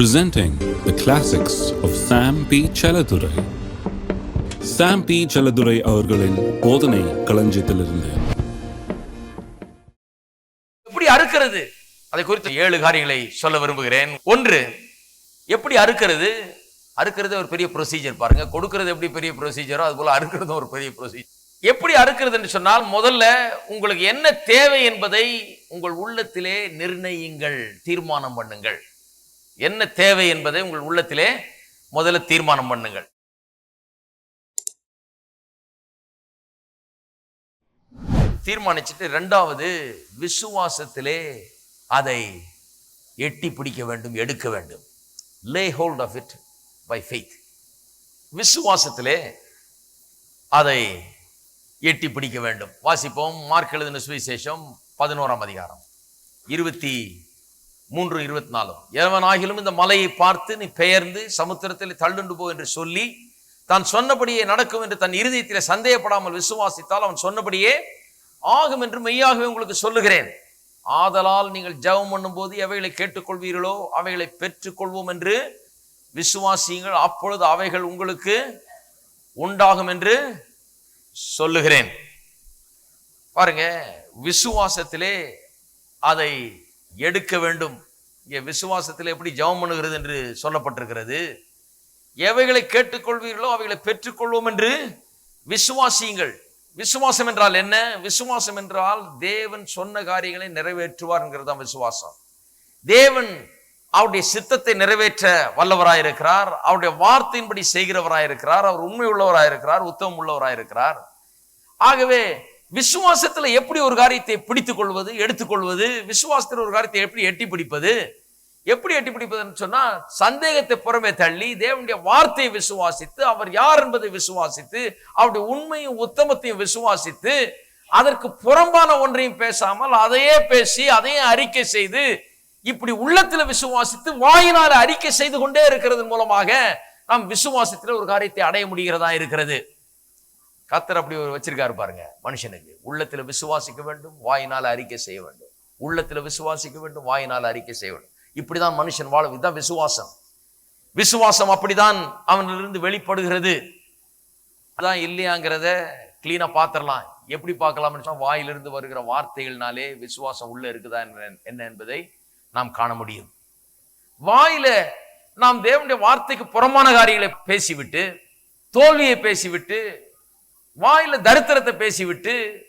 Presenting the classics of Sam P. Chaladurai. Sam P Chelladurai அவர்களின் போதனை களஞ்சியத்திலிருந்து. எப்படி அறுக்கிறது? அதை குறித்து ஏழு காரியங்களை சொல்ல விரும்புகிறேன். ஒன்று எப்படி அறுக்கிறது? அறுக்கிறது ஒரு பெரிய ப்ரொசீஜர் பாருங்க. கொடுக்கிறது எப்படி பெரிய ப்ரொசீஜரோ அது போல அறுக்கிறதும் ஒரு பெரிய ப்ரொசீஜர் எப்படி அறுக்கிறது என்று சொன்னால் முதல்ல உங்களுக்கு என்ன தேவை என்பதை உங்கள் உள்ளத்திலே நிர்ணயிங்கள் தீர்மானம் பண்ணுங்கள். என்ன தேவை என்பதை உங்கள் உள்ளத்திலே முதல்ல தீர்மானம் பண்ணுங்கள். தீர்மானிச்சுட்டு ரெண்டாவது விசுவாசத்திலே அதை எட்டி பிடிக்க வேண்டும் எடுக்க வேண்டும். Lay hold of it by faith விசுவாசத்திலே அதை எட்டி பிடிக்க வேண்டும். வாசிப்போம் மார்க் எழுதின சுவிசேஷம் பதினோராம் அதிகாரம் இருபத்தி மூன்று இருபத்தி நாலும் எவனாகிலும் இந்த மலையை பார்த்து நீ பெயர்ந்து சமுத்திரத்தில் தள்ளுண்டு போ என்று சொல்லி தான் சொன்னபடியே நடக்கும் என்று தன் இருதயத்தில் சந்தேகப்படாமல் விசுவாசித்தால் அவன் சொன்னபடியே ஆகும் என்று மெய்யாகவே உங்களுக்கு சொல்லுகிறேன். ஆதலால் நீங்கள் ஜெபம் பண்ணும்போது எவைகளை கேட்டுக்கொள்வீர்களோ அவைகளை பெற்றுக்கொள்வோம் என்று விசுவாசியுங்கள். அப்பொழுது அவைகள் உங்களுக்கு உண்டாகும் என்று சொல்லுகிறேன். பாருங்க விசுவாசத்திலே அதை எடுக்க வேண்டும். இங்கே விசுவாசத்தில் எப்படி ஜெபம் பண்ணுகிறது என்று சொல்லப்பட்டிருக்கிறது. எவைகளை கேட்டுக்கொள்வீர்களோ அவைகளை பெற்றுக்கொள்வோம் என்று விசுவாசியுங்கள். விசுவாசம் என்றால் என்ன? விசுவாசம் என்றால் தேவன் சொன்ன காரியங்களை நிறைவேற்றுவார் தான் விசுவாசம். தேவன் அவருடைய சித்தத்தை நிறைவேற்ற வல்லவராயிருக்கிறார். அவருடைய வார்த்தையின்படி செய்கிறவராயிருக்கிறார். அவர் உண்மை உள்ளவராயிருக்கிறார் உத்தமம் உள்ளவராயிருக்கிறார் ஆகவே விசுவாசத்துல எப்படி ஒரு காரியத்தை பிடித்துக் கொள்வது எடுத்துக்கொள்வது விசுவாசத்தில் ஒரு காரியத்தை எப்படி எட்டி பிடிப்பது எப்படி எட்டி பிடிப்பதுன்னு சொன்னா சந்தேகத்தை புறமே தள்ளி தேவனுடைய வார்த்தையை விசுவாசித்து அவர் யார் என்பதை விசுவாசித்து அவருடைய உண்மையும் உத்தமத்தையும் விசுவாசித்து அதற்கு புறம்பான ஒன்றையும் பேசாமல் அதையே பேசி அதையே அறிக்கை செய்து இப்படி உள்ளத்துல விசுவாசித்து வாயினால் அறிக்கை செய்து கொண்டே இருக்கிறது மூலமாக நாம் விசுவாசத்தில் ஒரு காரியத்தை அடைய முடிகிறதா இருக்கிறது. கத்தர் அப்படி ஒரு வச்சிருக்காரு பாருங்க மனுஷனுக்கு. உள்ளத்துல விசுவாசிக்க வேண்டும் வாயினால் அறிக்கை செய்ய வேண்டும். உள்ளத்துல விசுவாசிக்க வேண்டும் வாயினால் அறிக்கை செய்ய வேண்டும். இப்படிதான் மனுஷன் வாழும். இதுதான் விசுவாசம். விசுவாசம் அப்படிதான் அவனிலிருந்து வெளிப்படுகிறது. அதான் இல்லையாங்கிறத கிளீனா பார்த்துடலாம். எப்படி பார்க்கலாம்னு சொன்னால் வாயிலிருந்து வருகிற வார்த்தைகள்னாலே விசுவாசம் உள்ளே இருக்குதா என்ன- என்ன என்பதை நாம் காண முடியும். வாயில நாம் தேவனுடைய வார்த்தைக்கு புறமான காரியங்களை பேசிவிட்டு தோல்வியை பேசிவிட்டு வாயில தரித்திரத்தை பேசிவிட்டு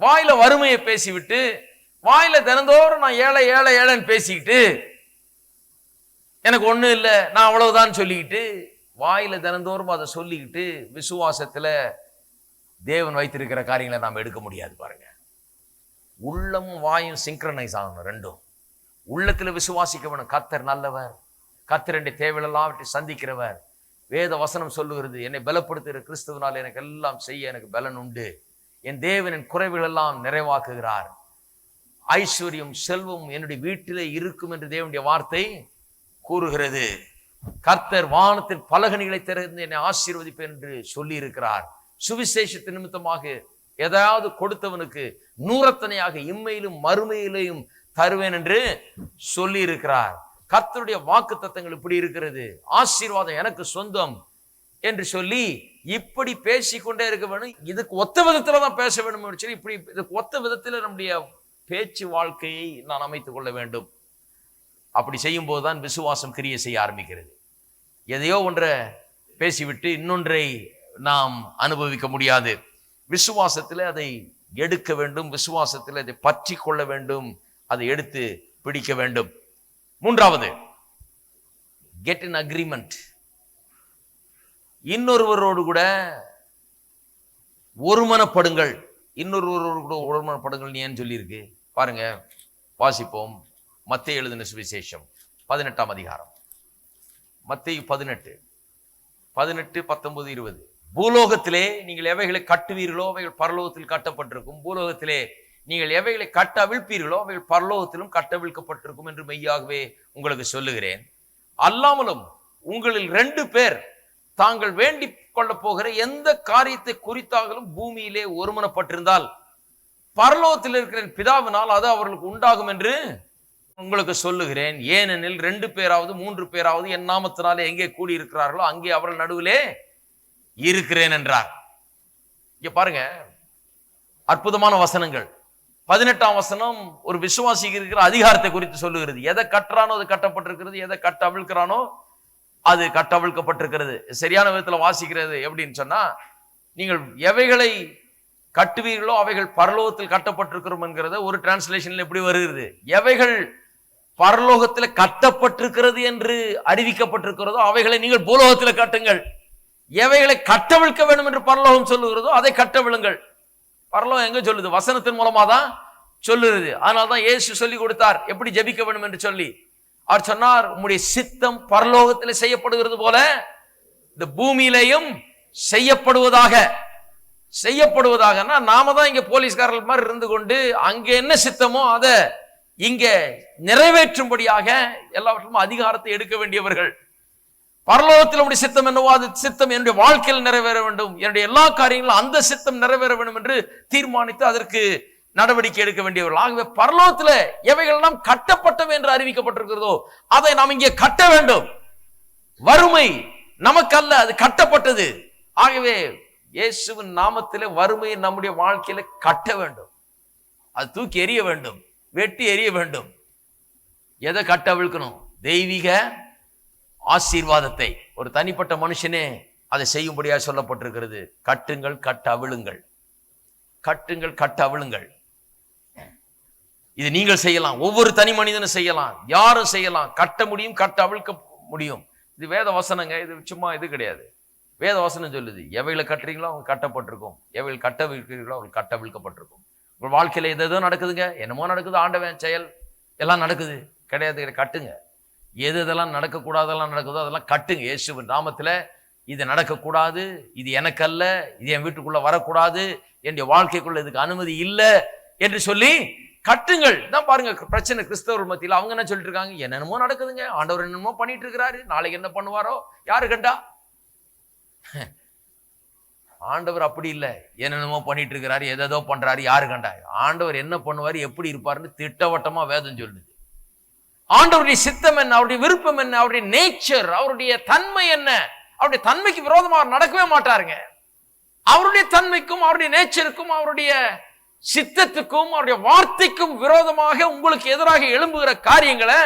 வாயில வறுமையை பேசிவிட்டு வாயில தினந்தோறும் நான் ஏழை ஏழை ஏழைன்னு பேசிக்கிட்டு எனக்கு ஒன்றும் இல்லை நான் அவ்வளவுதான் சொல்லிக்கிட்டு வாயில தினந்தோறும் அதை சொல்லிக்கிட்டு விசுவாசத்துல தேவன் வைத்திருக்கிற காரியங்களை நாம் எடுக்க முடியாது பாருங்க. உள்ளமும் வாயும் சிங்க்ரனைஸ் ஆகணும் ரெண்டும். உள்ளத்தில் விசுவாசிக்க வேணும் கத்தர் நல்லவர். கத்தர் ரெண்டு தேவையெல்லாம் சந்திக்கிறவர். வேத வசனம் சொல்லுகிறது என்னை பலப்படுத்துகிற கிறிஸ்துவனால் எனக்கு எல்லாம் செய்ய எனக்கு பலன் உண்டு. என் தேவனின் குறைவுகள் எல்லாம் நிறைவாக்குகிறார். ஐஸ்வர்யம் செல்வம் என்னுடைய வீட்டிலே இருக்கும் என்று தேவனுடைய வார்த்தை கூறுகிறது. கர்த்தர் வானத்தின் பலகணிகளை திறந்து என்னை ஆசீர்வதிப்பேன் என்று சொல்லி இருக்கிறார் சுவிசேஷத்தின் நிமித்தமாக எதையாவது கொடுத்தவனுக்கு நூறத்தனையாக இம்மையிலும் மறுமையிலையும் தருவேன் என்று சொல்லி இருக்கிறார் கர்த்தருடைய வாக்கு தத்தங்கள் இப்படி இருக்கிறது. ஆசீர்வாதம் எனக்கு சொந்தம் என்று சொல்லி இப்படி பேசிக்கொண்டே இருக்க வேணும். இதுக்கு ஒத்த விதத்தில் தான் பேச வேண்டும் என்று சொல்லி இப்படி இதுக்கு ஒத்த விதத்தில் நம்முடைய பேச்சு வாழ்க்கையை நான் அமைத்துக் கொள்ள வேண்டும். அப்படி செய்யும் போதுதான் விசுவாசம் கிரியை செய்ய ஆரம்பிக்கிறது. எதையோ ஒன்றை பேசிவிட்டு இன்னொன்றை நாம் அனுபவிக்க முடியாது. விசுவாசத்தில் அதை எடுக்க வேண்டும். விசுவாசத்தில் அதை பற்றி கொள்ள வேண்டும். அதை எடுத்து பிடிக்க வேண்டும். மூன்றாவது கெட் இன் அக்ரிமெண்ட் இன்னொருவரோடு கூட ஒருமனப்படுங்கள். இன்னொருவரோடு கூட ஒருமனப்படுங்கள் ஏன்னு சொல்லியிருக்கு? பாருங்க வாசிப்போம். மத்திய எழுதின சுவிசேஷம் பதினெட்டாம் அதிகாரம். மத்திய பதினெட்டு. பதினெட்டு பத்தொன்பது இருபது. பூலோகத்திலே நீங்கள் எவைகளை கட்டுவீர்களோ அவைகள் பரலோகத்தில் கட்டப்பட்டிருக்கும். பூலோகத்திலே நீங்கள் எவைகளை கட்ட அவிழ்ப்பீர்களோ அவைகள் பரலோகத்திலும் கட்டவிழ்க்கப்பட்டிருக்கும் என்று மெய்யாகவே உங்களுக்கு சொல்லுகிறேன். அல்லாமலும் உங்களில் ரெண்டு பேர் தாங்கள் வேண்டி கொள்ளப் போகிற எந்த காரியத்தை குறித்தாகலும் பூமியிலே ஒருமனப்பட்டிருந்தால் பரலோகத்தில் இருக்கிற பிதாவினால் அது அவர்களுக்கு உண்டாகும் என்று உங்களுக்கு சொல்லுகிறேன். ஏனெனில் ரெண்டு பேராவது மூன்று பேராவது என் நாமத்தினாலே எங்கே கூடி இருக்கிறார்களோ அங்கே அவர்கள் நடுவிலே இருக்கிறேன் என்றார். இங்க பாருங்க அற்புதமான வசனங்கள். பதினெட்டாம் வசனம் ஒரு விசுவாசிக்கு இருக்கிற அதிகாரத்தை குறித்து சொல்லுகிறது. எதை கட்டுறானோ அது கட்டப்பட்டிருக்கிறது எதை கட்ட அவிழ்க்கிறானோ அது கட்டவிழ்க்கப்பட்டிருக்கிறது. சரியான விதத்தில் வாசிக்கிறது எப்படின்னு சொன்னா நீங்கள் எவைகளை கட்டுவீர்களோ அவைகள் பரலோகத்தில் கட்டப்பட்டிருக்கிறோம் என்கிறத ஒரு டிரான்ஸ்லேஷன்ல எப்படி வருகிறது? எவைகள் பரலோகத்தில் கட்டப்பட்டிருக்கிறது என்று அறிவிக்கப்பட்டிருக்கிறதோ அவைகளை நீங்கள் பூலோகத்தில் கட்டுங்கள். எவைகளை கட்டவிழ்க்க வேண்டும் என்று பரலோகம் சொல்லுகிறதோ அதை கட்டவிழுங்கள். பரலோகம் எங்க சொல்லுது? வசனத்தின் மூலமா தான் சொல்லுறது அதனால தான் ஏசு சொல்லி கொடுத்தார். எப்படி ஜெபிக்க வேண்டும் என்று சொல்லி. அவர் சொன்னார் உம்முடைய சித்தம் பரலோகத்தில் செய்யப்படுகிறது போல இந்த பூமியிலையும் செய்யப்படுவதாக. செய்யப்படுவதாகனா நாம தான் இங்க போலீஸ்காரர்கள் மாதிரி இருந்து கொண்டு அங்க என்ன சித்தமோ அதை இங்க நிறைவேற்றும்படியாக எல்லாவற்றிலும் அதிகாரத்தை எடுக்க வேண்டியவர்கள். பரலோகத்தில் உடைய சித்தம் என்னவோ அது சித்தம் என்னுடைய வாழ்க்கையில் நிறைவேற வேண்டும். என்னுடைய எல்லா காரியங்களும் அந்த சித்தம் நிறைவேற வேண்டும் என்று தீர்மானித்து அதற்கு நடவடிக்கை எடுக்க வேண்டியவர்கள். ஆகவே பரலோகத்தில் எவைகள் கட்டப்பட்டவை என்று அறிவிக்கப்பட்டிருக்கிறதோ அதை நாம் இங்கே கட்ட வேண்டும். வறுமை நமக்கல்ல அது கட்டப்பட்டது. ஆகவே இயேசுவின் நாமத்தில் வறுமையை நம்முடைய வாழ்க்கையில கட்ட வேண்டும். அது தூக்கி எறிய வேண்டும். வெட்டி எறிய வேண்டும். எதை கட்ட விழுக்கணும் தெய்வீக ஆசீர்வாதத்தை. ஒரு தனிப்பட்ட மனுஷனே அதை செய்யும்படியாக சொல்லப்பட்டிருக்கிறது. கட்டுங்கள் கட்ட அவிழுங்கள். கட்டுங்கள் கட்ட அவிழுங்கள். இது நீங்கள் செய்யலாம். ஒவ்வொரு தனி மனிதனும் செய்யலாம். யாரும் செய்யலாம். கட்ட முடியும் கட்ட அவிழ்க்க முடியும். இது வேத வசனங்க. இது சும்மா இது கிடையாது. வேத வசனம் சொல்லுது. எவைகளை கட்டுறீங்களோ அவங்க கட்டப்பட்டிருக்கும். எவைகள் கட்ட விழுக்கிறீங்களோ அவங்களுக்கு கட்ட விழுக்கப்பட்டிருக்கும் உங்கள் வாழ்க்கையில் எது எதோ நடக்குதுங்க. என்னமோ நடக்குது. ஆண்டவன் செயல். எல்லாம் நடக்குது. கிடையாது கிடையாது. கட்டுங்க. எது எதெல்லாம் நடக்கக்கூடாதெல்லாம் நடக்குதோ அதெல்லாம் கட்டுங்க. இயேசுவின் நாமத்தில் இது நடக்கக்கூடாது இது எனக்கல்ல இது என் வீட்டுக்குள்ளே வரக்கூடாது என்னுடைய வாழ்க்கைக்குள்ள இதுக்கு அனுமதி இல்லை என்று சொல்லி கட்டுங்கள். தான் பாருங்க பிரச்சனை கிறிஸ்தவர் மத்தியில். அவங்க என்ன சொல்லிட்டு இருக்காங்க என்னென்னமோ நடக்குதுங்க. ஆண்டவர் என்னமோ பண்ணிட்டு இருக்கிறாரு நாளைக்கு என்ன பண்ணுவாரோ? யாரு கண்டா? ஆண்டவர் அப்படி இல்லை. என்னென்னமோ பண்ணிட்டு இருக்கிறாரு எதோ பண்றாரு. யாரு கண்டா? ஆண்டவர் என்ன பண்ணுவார் எப்படி இருப்பாருன்னு திட்டவட்டமா வேதம் சொல்லுது. ஆண்டவருடைய சித்தம் என்ன? அவருடைய விருப்பம் என்ன? அவருடைய நேச்சர் அவருடைய தன்மை என்ன? அவருடைய தன்மைக்கு விரோதமாக அவர் நடக்கவே மாட்டாருங்க. அவருடைய தன்மைக்கும் அவருடைய நேச்சருக்கும் அவருடைய சித்தத்துக்கும் அவருடைய வார்த்தைக்கும் விரோதமாக உங்களுக்கு எதிராக எழும்புகிற காரியங்களை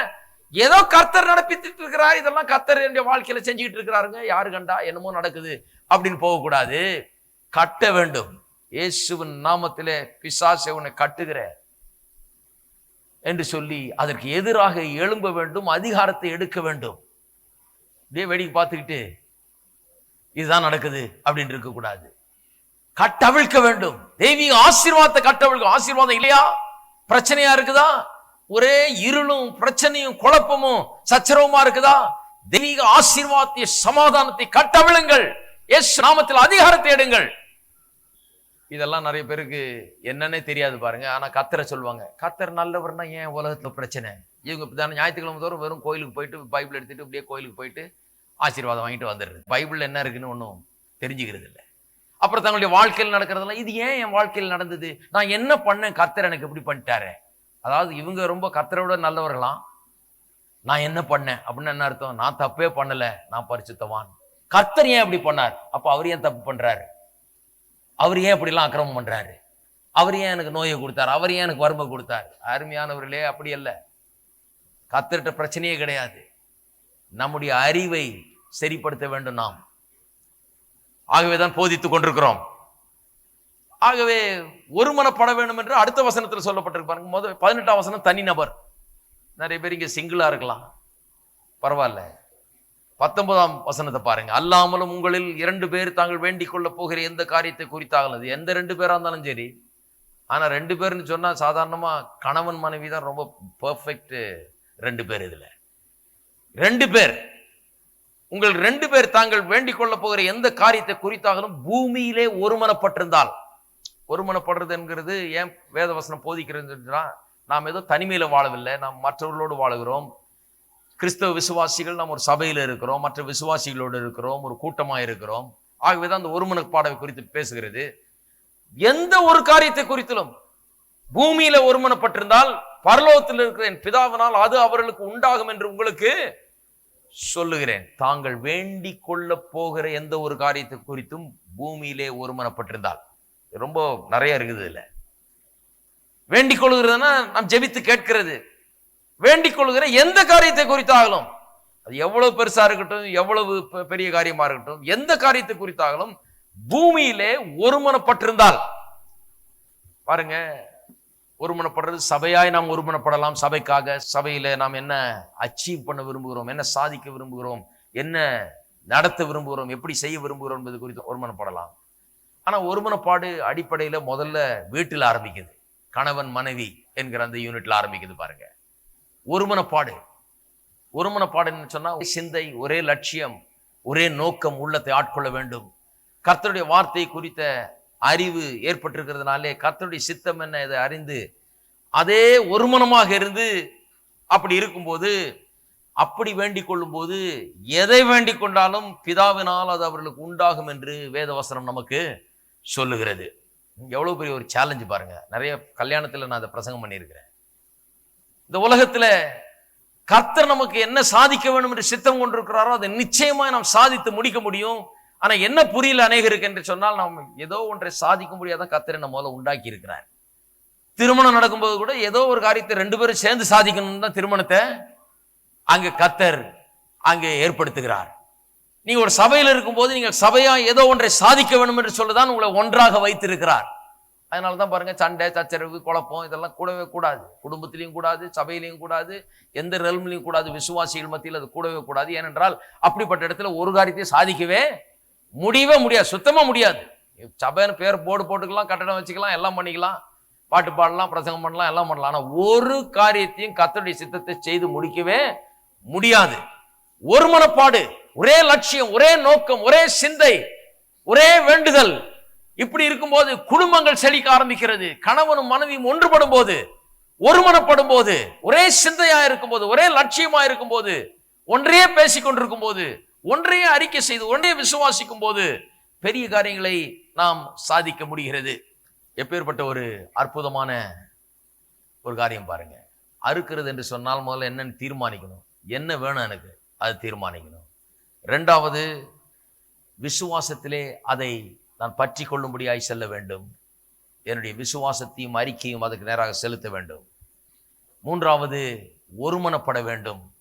ஏதோ கர்த்தர் நடப்பித்துட்டு இருக்கிறார் இதெல்லாம் கர்த்தர் என்னுடைய வாழ்க்கையில செஞ்சுக்கிட்டு இருக்கிறாருங்க. யாரு கண்டா? என்னமோ நடக்குது அப்படின்னு போகக்கூடாது. கட்ட வேண்டும். இயேசுவின் நாமத்திலே பிசாசை உன்னை கட்டுகிற என்று சொல்லி அதற்கு எதிராக எழும்ப வேண்டும் அதிகாரத்தை எடுக்க வேண்டும். அப்படியே வேடிக்கை பார்த்துக்கிட்டு இதுதான் நடக்குது அப்படின்னு இருக்கக்கூடாது கட்டவிழ்க்க வேண்டும். தெய்வீக ஆசீர்வாதத்தை கட்டவிழ்க்க ஆசீர்வாதம் இல்லையா? பிரச்சனையா இருக்குதா? ஒரே இருளும் பிரச்சனையும் குழப்பமும் சச்சரவுமா இருக்குதா? தெய்வீக ஆசீர்வாதத்தை சமாதானத்தை கட்டவிழுங்கள். எஸ் நாமத்தில் அதிகாரத்தை எடுங்கள். இதெல்லாம் நிறைய பேருக்கு என்னன்னே தெரியாது பாருங்க. ஆனால் கத்தரை சொல்லுவாங்க கத்தர் நல்லவர்னா ஏன் உலகத்தில் பிரச்சனை? இவங்க இப்ப ஞாயிற்றுக்கிழமை தோறும் வெறும் கோயிலுக்கு போயிட்டு பைபிள் எடுத்துகிட்டு அப்படியே கோயிலுக்கு போயிட்டு ஆசீர்வாதம் வாங்கிட்டு வந்துடுறது. பைபிளில் என்ன இருக்குன்னு ஒன்றும் தெரிஞ்சுக்கிறது இல்லை. அப்புறம் தங்களுடைய வாழ்க்கையில் நடக்கிறதெல்லாம் இது ஏன் என் வாழ்க்கையில் நடந்தது? நான் என்ன பண்ணேன்? கத்தர் எனக்கு இப்படி பண்ணிட்டாரு? அதாவது இவங்க ரொம்ப கத்தரோட நல்லவர்களாம். நான் என்ன பண்ணேன்? அப்படின்னு என்ன அர்த்தம்? நான் தப்பே பண்ணலை. நான் பரிசுத்தவான். கர்த்தர் ஏன் இப்படி பண்ணார்? அப்போ அவர் ஏன் தப்பு பண்ணுறாரு அவர் ஏன் இப்படிலாம் அக்கிரமம் பண்ணுறாரு அவர் ஏன் எனக்கு நோயை கொடுத்தார்? அவர் ஏன் எனக்கு வறுமை கொடுத்தார்? அருமையானவர்களே அப்படி அல்ல. கத்தர்கிட்ட பிரச்சனையே கிடையாது. நம்முடைய அறிவை சரிப்படுத்த வேண்டும் நாம். ஆகவே தான் போதித்துக் கொண்டிருக்கிறோம். ஆகவே ஒருமனப்பட வேண்டும் என்று அடுத்த வசனத்தில் சொல்லப்பட்டிருப்பாங்க முதல் பதினெட்டாம் வசனம் தனி நபர். நிறைய பேர் இங்கே சிங்கிளாக இருக்கலாம். பரவாயில்ல. பத்தொன்பதாம் வசனத்தை பாருங்க. அல்லாமலும் உங்களில் இரண்டு பேர் தாங்கள் வேண்டிக் கொள்ள போகிற எந்த காரியத்தை குறித்தாகலது எந்த ரெண்டு பேராக இருந்தாலும் சரி ஆனால் ரெண்டு பேர்னு சொன்னால் சாதாரணமாக கணவன் மனைவி தான் ரொம்ப பர்ஃபெக்ட் ரெண்டு பேர் இதில். ரெண்டு பேர். உங்கள் ரெண்டு பேர் தாங்கள் வேண்டிக் கொள்ள போகிற எந்த காரியத்தை குறித்தாகலும் பூமியிலே ஒருமனப்பட்டிருந்தால். ஒருமனப்படுறது என்கிறது ஏன் வேதவசனம் போதிக்கிறதுன்னா நாம் ஏதோ தனிமையில் வாழவில்லை நாம் மற்றவர்களோடு வாழுகிறோம் கிறிஸ்தவ விசுவாசிகள் நாம் ஒரு சபையில் இருக்கிறோம் மற்ற விசுவாசிகளோடு இருக்கிறோம் ஒரு கூட்டமாக இருக்கிறோம். ஆகவே தான் அந்த ஒருமனப்பாடை குறித்து பேசுகிறது. எந்த ஒரு காரியத்தை குறித்திலும் பூமியில ஒருமனப்பட்டிருந்தால் பரலோகத்தில் இருக்கிற என் பிதாவினால் அது அவர்களுக்கு உண்டாகும் என்று உங்களுக்கு சொல்லுகிறேன். தாங்கள் வேண்டி கொள்ள போகிற எந்த ஒரு காரியத்தை குறித்தும் பூமியிலே ஒருமனப்பட்டிருந்தால். ரொம்ப நிறைய இருக்குது இல்ல வேண்டிக் கொள்கிறதுனா நாம் ஜெபித்து கேட்கிறது. வேண்டிக் கொள்கிற எந்த காரியத்தை குறித்தாகலும் அது எவ்வளவு பெருசா இருக்கட்டும் எவ்வளவு பெ- பெரிய காரியமா இருக்கட்டும் எந்த காரியத்தை குறித்தாகலும் பூமியிலே ஒருமனப்பட்டிருந்தால் பாருங்க ஒருமனப்படுறது சபையாய் நாம் ஒருமனப்படலாம். சபைக்காக சபையில நாம் என்ன அச்சீவ் பண்ண விரும்புகிறோம் என்ன சாதிக்க விரும்புகிறோம் என்ன நடத்த விரும்புகிறோம் எப்படி செய்ய விரும்புகிறோம் என்பது குறித்து ஒருமனப்படலாம். ஆனா ஒருமனப்பாடு அடிப்படையில முதல்ல வீட்டில் ஆரம்பிக்குது. கணவன் மனைவி என்கிற அந்த யூனிட்ல ஆரம்பிக்குது பாருங்க. ஒருமனப்பாடு. ஒருமனப்பாடுன்னு சொன்னால் ஒரே சிந்தை ஒரே லட்சியம் ஒரே நோக்கம் உள்ளத்தை ஆட்கொள்ள வேண்டும். கர்த்தருடைய வார்த்தை குறித்த அறிவு ஏற்பட்டிருக்கிறதுனாலே கர்த்தருடைய சித்தம் என்ன இதை அறிந்து அதே ஒருமனமாக இருந்து அப்படி இருக்கும்போது அப்படி வேண்டிக் கொள்ளும்போது எதை வேண்டிக் கொண்டாலும் பிதாவினால் அது அவர்களுக்கு உண்டாகும் என்று வேதவசனம் நமக்கு சொல்லுகிறது. எவ்வளோ பெரிய ஒரு சேலஞ்சு பாருங்கள் நிறைய கல்யாணத்தில் நான் அதை பிரசங்கம் பண்ணியிருக்கிறேன். இந்த உலகத்துல கர்த்தர் நமக்கு என்ன சாதிக்க வேண்டும் என்று சித்தம் கொண்டிருக்கிறாரோ அதை நிச்சயமாக நாம் சாதித்து முடிக்க முடியும். ஆனா என்ன புரியல அநேகருக்கு என்று சொன்னால் நாம் ஏதோ ஒன்றை சாதிக்க முடியாத கர்த்தரை நம்ம முதல்ல உண்டாக்கி இருக்கிறார் திருமணம் நடக்கும்போது கூட ஏதோ ஒரு காரியத்தை ரெண்டு பேரும் சேர்ந்து சாதிக்கணும்னு தான் திருமணத்தை அங்கே கத்தர் அங்கே ஏற்படுத்துகிறார். நீங்கள் ஒரு சபையில் இருக்கும்போது நீங்கள் சபையாக ஏதோ ஒன்றை சாதிக்க வேண்டும் என்று சொல்லதான் உங்களை ஒன்றாக வைத்திருக்கிறார். அதனால தான் பாருங்கள் சண்டை சச்சரவு குழப்பம் இதெல்லாம் கூடவே கூடாது. குடும்பத்திலையும் கூடாது சபையிலையும் கூடாது எந்த ரெல்ம்லையும் கூடாது விசுவாசிகள் மத்தியில் அது கூடவே கூடாது. ஏனென்றால் அப்படிப்பட்ட இடத்துல ஒரு காரியத்தையும் சாதிக்கவே முடியவே முடியாது சுத்தமாக முடியாது. சபைன்னு பேர் போர்டு போட்டுக்கலாம் கட்டடம் வச்சுக்கலாம் எல்லாம் பண்ணிக்கலாம். பாட்டு பாடலாம் பிரசங்கம் பண்ணலாம் எல்லாம் பண்ணலாம். ஆனால் ஒரு காரியத்தையும் கத்தருடைய சித்தத்தை செய்து முடிக்கவே முடியாது. ஒரு மனப்பாடு ஒரே லட்சியம் ஒரே நோக்கம் ஒரே சிந்தை ஒரே வேண்டுதல். இப்படி இருக்கும்போது குடும்பங்கள் செழிக்க ஆரம்பிக்கிறது. கணவனும் மனைவியும் ஒன்றுபடும் போது ஒருமனப்படும் போது ஒரே சிந்தையா இருக்கும்போது ஒரே லட்சியமா இருக்கும்போது ஒன்றையே பேசிக் கொண்டிருக்கும் போது ஒன்றையே அறிக்கை செய்து ஒன்றையே விசுவாசிக்கும் போது பெரிய காரியங்களை நாம் சாதிக்க முடிகிறது. எப்பேற்பட்ட ஒரு அற்புதமான ஒரு காரியம் பாருங்க. அறுக்கிறது என்று சொன்னால் முதல்ல என்னன்னு தீர்மானிக்கணும். என்ன வேணும் எனக்கு? அது தீர்மானிக்கணும். ரெண்டாவது விசுவாசத்திலே அதை நான் பற்றி கொள்ளும்படியாய் செல்ல வேண்டும். என்னுடைய விசுவாசத்தையும் அறிக்கையும் அதுக்கு நேராக செலுத்த வேண்டும். மூன்றாவது ஒருமனப்பட வேண்டும்.